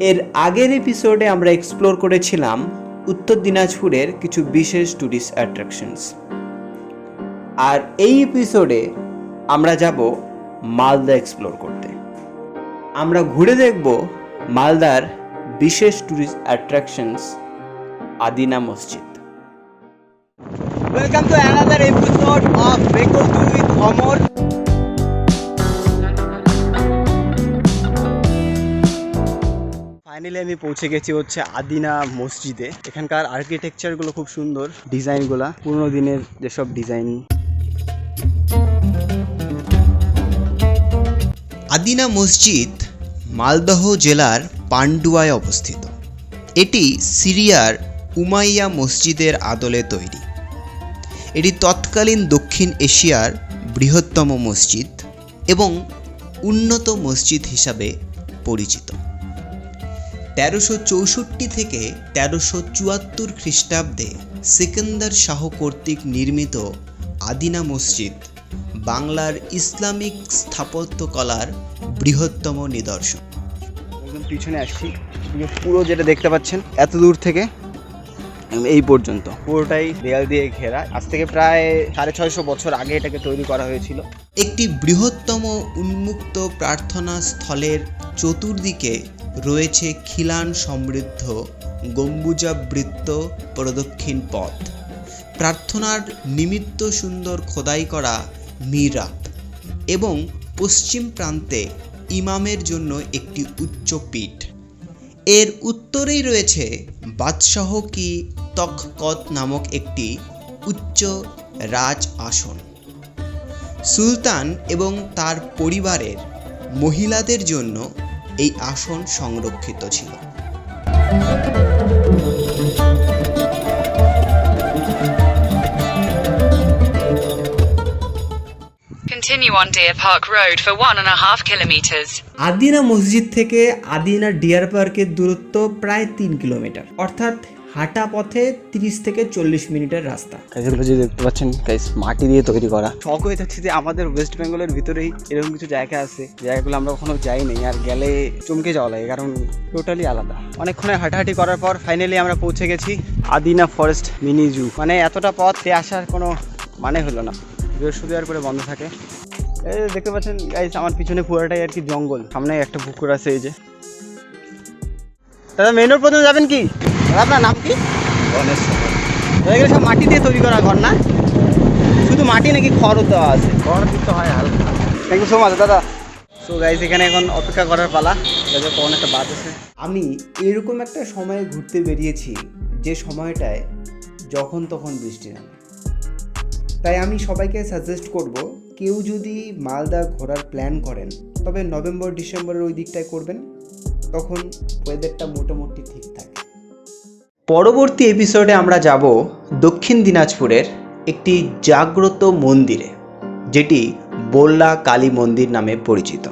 এর আগের এপিসোডে আমরা এক্সপ্লোর করেছিলাম উত্তর দিনাজপুরের কিছু বিশেষ ট্যুরিস্ট অ্যাট্রাকশনস আর এই এপিসোডে আমরা যাব মালদা এক্সপ্লোর করতে। আমরা ঘুরে দেখব মালদার বিশেষ tourist attractions Adina Masjid. Welcome to another episode of বেকল to with Amar finally আমি পৌঁছে গেছি হচ্ছে আদিনা মসজিদে। এখানকার আর্কিটেকচারগুলো খুব সুন্দর ডিজাইনগুলো পুরোনো দিনের যেসব ডিজাইন আদিনা মসজিদ মালদহ জেলার পান্ডুয়ায় অবস্থিত। এটি সিরিয়ার উমাইয়া মসজিদের আদলে তৈরি। এটি তৎকালীন দক্ষিণ এশিয়ার বৃহত্তম মসজিদ এবং উন্নত মসজিদ হিসাবে পরিচিত। তেরোশো চৌষট্টি থেকে তেরোশো চুয়াত্তর খ্রিস্টাব্দে সিকান্দার শাহ কর্তৃক নির্মিত আদিনা মসজিদ বাংলার ইসলামিক স্থাপত্যকলার বৃহত্তম নিদর্শন। একদম পিছনে আসছি। পুরো যেটা দেখতে পাচ্ছেন এত দূর থেকে এই পর্যন্ত। পুরোটাই দেয়াল দিয়ে ঘেরা। আজ থেকে প্রায় সাড়ে ছয়শো বছর আগে এটাকে তৈরি করা হয়েছিল। একটি বৃহত্তম উন্মুক্ত প্রার্থনা স্থলের চতুর্দিকে রয়েছে খিলান সমৃদ্ধ গম্বুজাবৃত্ত প্রদক্ষিণ পথ। প্রার্থনার নিমিত্ত সুন্দর খোদাই করা মিরাব এবং পশ্চিম প্রান্তে ইমামের জন্য একটি উচ্চ পীঠ। এর উত্তরেই রয়েছে বাদশাহ কি তখকত নামক একটি উচ্চ রাজ আসন সুলতান এবং তার পরিবারের মহিলাদের জন্য এই আসন সংরক্ষিত ছিল Continue on Deer Park Road for one and a half kilometres. Adina মসজিদ থেকে আদিনা ডিয়ার পার্কের দূরত্ব প্রায় তিন কিলোমিটার অর্থাৎ হাঁটা পথে তিরিশ থেকে চল্লিশ মিনিটের রাস্তা। এগুলো যে দেখতে পাচ্ছেন গাইস মাটি দিয়ে তৈরি করা। শখ হয়ে যাচ্ছে যে আমাদের ওয়েস্ট বেঙ্গলের ভিতরেই এরকম কিছু জায়গা আছে জায়গাগুলো আমরা কখনো যাইনি আর গেলে চমকে যাওয়া লাগে কারণ টোটালি আলাদা। অনেকক্ষণে হাঁটাহাঁটি করার পর ফাইনালি আমরা পৌঁছে গেছি আদিনা ফরেস্ট মিনি জু মানে এতটা পথে আসার কোনো মানে হলো না। বৃহস্পতিবার করে বন্ধ থাকে। এই যে দেখতে পাচ্ছেন গাইস আমার পিছনে পুরোটাই আর কি জঙ্গল। সামনে একটা পুকুর আছে এই যে। দাদা মেন রোড পর্যন্ত যাবেন কি? দাদা আপনার নাম কি? এগুলো সব মাটি দিয়ে তৈরি করা ঘর না? শুধু মাটি নাকি খড় দেওয়া আছে? খড় দিতে হয় হালকা। থ্যাংক ইউ সো মাচ দাদা। সো গাইজ এখানে এখন অপেক্ষা করার পালা। কখন একটা বাদ আছে আমি এরকম একটা সময়ে ঘুরতে বেরিয়েছি যে সময়টায় যখন তখন বৃষ্টি নামে। তাই আমি সবাইকে সাজেস্ট করব কেউ যদি মালদা ঘোরার প্ল্যান করেন তবে নভেম্বর ডিসেম্বরের ওই দিকটায় করবেন। তখন ওয়েদারটা মোটামুটি ঠিক থাকে পরবর্তী এপিসোডে আমরা যাব দক্ষিণ দিনাজপুরের একটি জাগ্রত মন্দিরে, যেটি বোল্লা কালী মন্দির নামে পরিচিত।